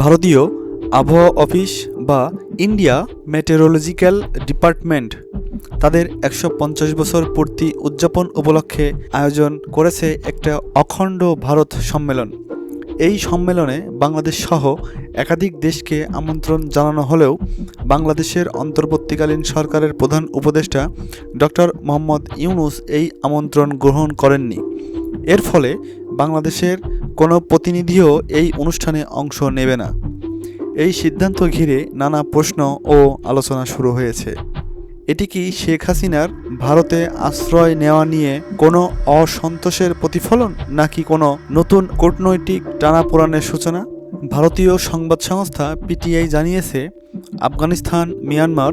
ভারতীয় আবহাওয়া অফিস বা ইন্ডিয়া মেটেরোলজিক্যাল ডিপার্টমেন্ট তাদের একশো পঞ্চাশ বছর পূর্তি উদযাপন উপলক্ষে আয়োজন করেছে একটা অখণ্ড ভারত সম্মেলন। এই সম্মেলনে বাংলাদেশ সহ একাধিক দেশকে আমন্ত্রণ জানানো হলেও বাংলাদেশের অন্তর্বর্তীকালীন সরকারের প্রধান উপদেষ্টা ডক্টর মোহাম্মদ ইউনুস এই আমন্ত্রণ গ্রহণ করেননি। এর ফলে বাংলাদেশের কোনো প্রতিনিধিও এই অনুষ্ঠানে অংশ নেবে না। এই সিদ্ধান্ত ঘিরে নানা প্রশ্ন ও আলোচনা শুরু হয়েছে। এটি কি শেখ হাসিনার ভারতে আশ্রয় নেওয়া নিয়ে কোনো অসন্তোষের প্রতিফলন, নাকি কোনো নতুন কূটনৈতিক টানাপোড়ানের সূচনা? ভারতীয় সংবাদ সংস্থা পিটিআই জানিয়েছে, আফগানিস্তান, মিয়ানমার,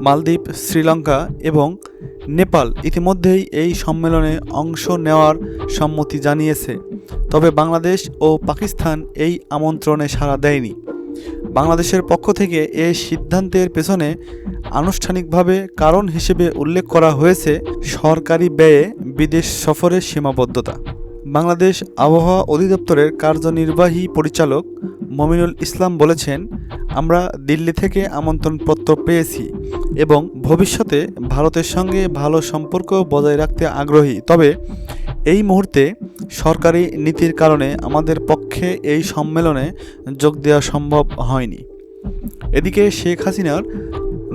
মালদ্বীপ, শ্রীলঙ্কা এবং নেপাল ইতিমধ্যেই এই সম্মেলনে অংশ নেওয়ার সম্মতি জানিয়েছে। তবে বাংলাদেশ ও পাকিস্তান এই আমন্ত্রণে সাড়া দেয়নি। বাংলাদেশের পক্ষ থেকে এই সিদ্ধান্তের পেছনে আনুষ্ঠানিকভাবে কারণ হিসেবে উল্লেখ করা হয়েছে সরকারি ব্যয়ে বিদেশ সফরের সীমাবদ্ধতা। বাংলাদেশ আবহাওয়া অধিদপ্তরের কার্যনির্বাহী পরিচালক মমিনুল ইসলাম বলেছেন, আমরা দিল্লি থেকে আমন্ত্রণপত্র পেয়েছি এবং ভবিষ্যতে ভারতের সঙ্গে ভালো সম্পর্ক বজায় রাখতে আগ্রহী। তবে এই মুহূর্তে সরকারি নীতির কারণে আমাদের পক্ষে এই সম্মেলনে যোগ দেওয়া সম্ভব হয়নি। এদিকে শেখ হাসিনার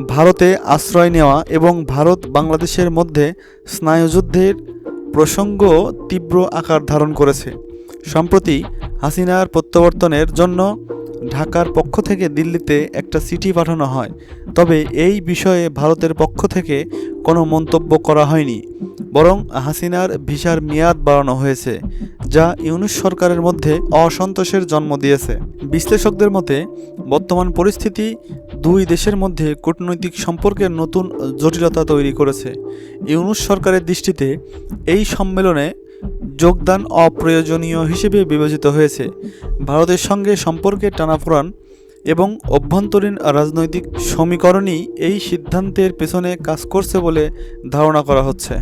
ভারতে আশ্রয় নেওয়া এবং ভারত বাংলাদেশের মধ্যে স্নায়ুযুদ্ধের প্রসঙ্গ তীব্র আকার ধারণ করেছে। সম্প্রতি হাসিনার প্রত্যাবর্তনের জন্য ঢাকার পক্ষ থেকে দিল্লিতে একটা চিঠি পাঠানো হয়। তবে এই বিষয়ে ভারতের পক্ষ থেকে কোনো মন্তব্য করা হয়নি। বরং হাসিনার ভিসার মেয়াদ বাড়ানো হয়েছে, যা ইউনুস সরকারের মধ্যে অসন্তোষের জন্ম দিয়েছে। বিশ্লেষকদের মতে, বর্তমান পরিস্থিতি দুই দেশের মধ্যে কূটনৈতিক সম্পর্কের নতুন জটিলতা তৈরি করেছে। ইউনুস সরকারের দৃষ্টিতে এই সম্মেলনে যোগদান অপ্রয়োজনীয় হিসেবে বিবেচিত হয়েছে। ভারতের সঙ্গে সম্পর্কে টানাফোড়ান এবং অভ্যন্তরীণ রাজনৈতিক সমীকরণই এই সিদ্ধান্তের পেছনে কাজ করছে বলে ধারণা করা হচ্ছে।